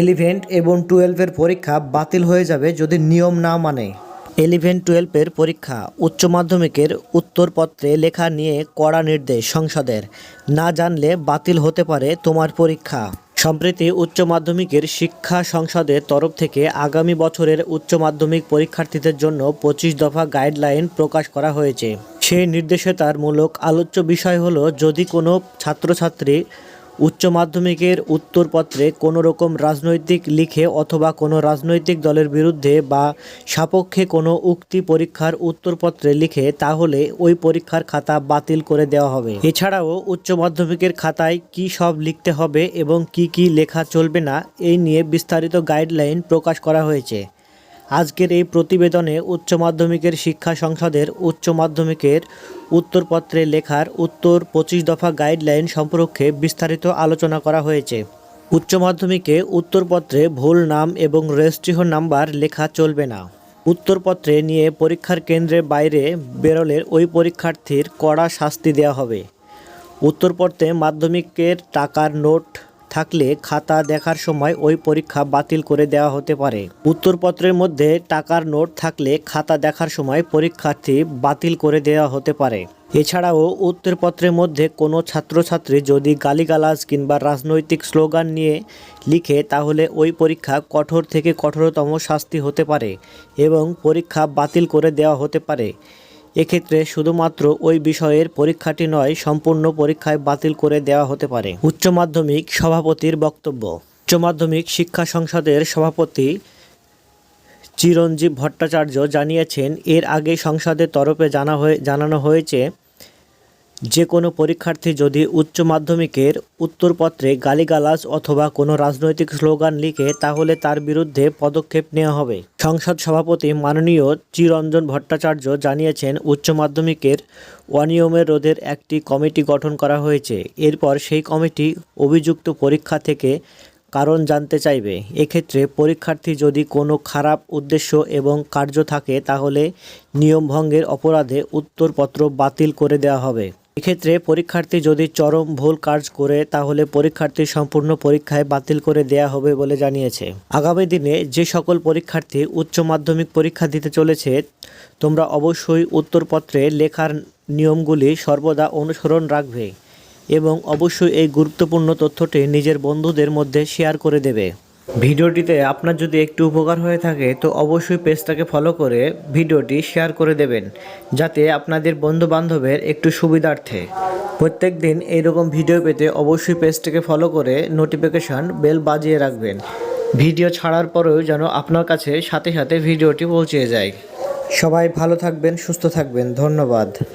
এলিভেন্ট এবং টুয়েলভের পরীক্ষা বাতিল হয়ে যাবে যদি নিয়ম না মানে। এলিভেন টুয়েলভের পরীক্ষা উচ্চ মাধ্যমিকের উত্তরপত্রে লেখা নিয়ে কড়া নির্দেশ সংসদের। না জানলে বাতিল হতে পারে তোমার পরীক্ষা। সম্প্রতি উচ্চ মাধ্যমিকের শিক্ষা সংসদের তরফ থেকে আগামী বছরের উচ্চ মাধ্যমিক পরীক্ষার্থীদের জন্য পঁচিশ দফা গাইডলাইন প্রকাশ করা হয়েছে। সেই নির্দেশিতার মূলক আলোচ্য বিষয় হলো, যদি কোনো ছাত্রছাত্রী উচ্চ মাধ্যমিকের উত্তরপত্রে কোনো রকম রাজনৈতিক লিখে অথবা কোনো রাজনৈতিক দলের বিরুদ্ধে বা সাপক্ষে কোনো উক্তি পরীক্ষার উত্তরপত্রে লিখে, তাহলে ওই পরীক্ষার খাতা বাতিল করে দেওয়া হবে। এছাড়াও, উচ্চ মাধ্যমিকের খাতায় কি সব লিখতে হবে এবং কি কি লেখা চলবে না, এই নিয়ে বিস্তারিত গাইডলাইন প্রকাশ করা হয়েছে। আজকের এই প্রতিবেদনে উচ্চ মাধ্যমিকের শিক্ষা সংসদের উচ্চ মাধ্যমিকের উত্তরপত্রে লেখার উত্তর পঁচিশ দফা গাইডলাইন সম্পর্কে বিস্তারিত আলোচনা করা হয়েছে। উচ্চ মাধ্যমিকে উত্তরপত্রে ভুল নাম এবং রেজিস্ট্রেশন নাম্বার লেখা চলবে না। উত্তরপত্রে নিয়ে পরীক্ষার কেন্দ্রের বাইরে বেরোলে ওই পরীক্ষার্থীর কড়া শাস্তি দেওয়া হবে। উত্তরপত্রে মাধ্যমিকের টাকার নোট থাকলে খাতা দেখার সময় ওই পরীক্ষা বাতিল করে দেওয়া হতে পারে। উত্তরপত্রের মধ্যে টাকার নোট থাকলে খাতা দেখার সময় পরীক্ষার্থী বাতিল করে দেওয়া হতে পারে। এছাড়াও উত্তরপত্রের মধ্যে কোনো ছাত্রছাত্রী যদি গালিগালাজ কিংবা রাজনৈতিক স্লোগান নিয়ে লিখে, তাহলে ওই পরীক্ষা কঠোর থেকে কঠোরতম শাস্তি হতে পারে এবং পরীক্ষা বাতিল করে দেওয়া হতে পারে। এক্ষেত্রে শুধুমাত্র ওই বিষয়ের পরীক্ষাটি নয়, সম্পূর্ণ পরীক্ষায় বাতিল করে দেওয়া হতে পারে। উচ্চ মাধ্যমিক সভাপতির বক্তব্য। উচ্চ মাধ্যমিক শিক্ষা সংসদের সভাপতি চিরঞ্জীব ভট্টাচার্য জানিয়েছেন, এর আগে সংসদের তরফে জানা হয়ে জানানো হয়েছে যে কোনো পরীক্ষার্থী যদি উচ্চ মাধ্যমিকের উত্তরপত্রে গালিগালাজ অথবা কোনো রাজনৈতিক স্লোগান লিখে, তাহলে তার বিরুদ্ধে পদক্ষেপ নেওয়া হবে। সংসদ সভাপতি মাননীয় চিরঞ্জন ভট্টাচার্য জানিয়েছেন, উচ্চ মাধ্যমিকের অনিয়মের রোধের একটি কমিটি গঠন করা হয়েছে। এরপর সেই কমিটি অভিযুক্ত পরীক্ষা থেকে কারণ জানতে চাইবে। এক্ষেত্রে পরীক্ষার্থী যদি কোনো খারাপ উদ্দেশ্য এবং কার্য থাকে, তাহলে নিয়মভঙ্গের অপরাধে উত্তরপত্র বাতিল করে দেওয়া হবে। এক্ষেত্রে পরীক্ষার্থী যদি চরম ভুল কাজ করে, তাহলে পরীক্ষার্থী সম্পূর্ণ পরীক্ষায় বাতিল করে দেয়া হবে বলে জানিয়েছে। আগামী দিনে যে সকল পরীক্ষার্থী উচ্চ মাধ্যমিক পরীক্ষা দিতে চলেছে, তোমরা অবশ্যই উত্তরপত্রে লেখার নিয়মগুলি সর্বদা অনুসরণ রাখবে এবং অবশ্যই এই গুরুত্বপূর্ণ তথ্যটি নিজের বন্ধুদের মধ্যে শেয়ার করে দেবে। ভিডিওটিতে আপনার যদি একটু উপকার হয়ে থাকে, তো অবশ্যই পেজটাকে ফলো করে ভিডিওটি শেয়ার করে দেবেন, যাতে আপনাদের বন্ধু বান্ধবের একটু সুবিধার্থে। প্রত্যেক দিন এইরকম ভিডিও পেতে অবশ্যই পেজটাকে ফলো করে নোটিফিকেশান বেল বাজিয়ে রাখবেন। ভিডিও ছাড়ার পরেও যেন আপনার কাছে সাথে সাথে ভিডিওটি পৌঁছে যায়। সবাই ভালো থাকবেন, সুস্থ থাকবেন, ধন্যবাদ।